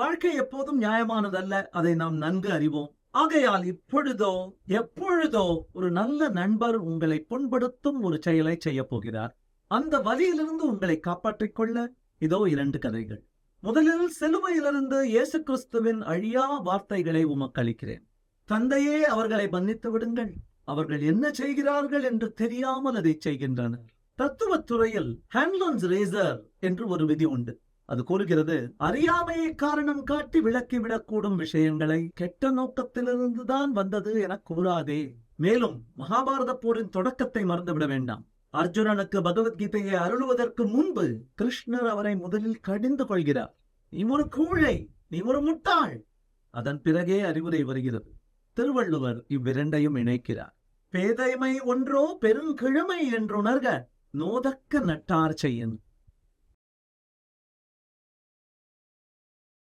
வாழ்க்கை எப்போதும் நியாயமானதல்ல. அதை நாம் நன்கு அறிவோம். ஆகையால் இப்பொழுதோ எப்பொழுதோ ஒரு நல்ல நண்பர் உங்களை புண்படுத்தும் ஒரு செயலை செய்ய போகிறார். அந்த வலியிலிருந்து உங்களை காப்பாற்றிக் கொள்ள இதோ இரண்டு கதைகள். முதலில் சிலுவையிலிருந்து இயேசு கிறிஸ்துவின் அழியா வார்த்தைகளை உமக்கு அளிக்கிறேன். தந்தையே அவர்களை மன்னித்து விடுங்கள். அவர்கள் என்ன செய்கிறார்கள் என்று தெரியாமல் அதை செய்கின்றனர். தத்துவத் துறையில் ஹேண்ட்லோன்ஸ் ரேசர் என்று ஒரு விதி உண்டு. அது கூறுகிறது அறியாமையை காரணம் காட்டி விளக்கிவிடக்கூடும் விஷயங்களை கெட்ட நோக்கத்திலிருந்து தான் வந்தது என கூறாதே. மேலும் மகாபாரத போரின் தொடக்கத்தை மறந்துவிட வேண்டாம். அர்ஜுனனுக்கு பகவத்கீதையை அருளுவதற்கு முன்பு கிருஷ்ணர் அவரை முதலில் கடிந்து கொள்கிறார். நீ ஒரு கூழை நீ ஒரு முட்டாள்! அதன் பிறகே அறிவுரை வருகிறது. திருவள்ளுவர் இவ்விரண்டையும் இணைக்கிறார். பேதைமை ஒன்றோ பெருங்கிழமை என்றுணர்க நோதக்க நட்டார் செய்யும்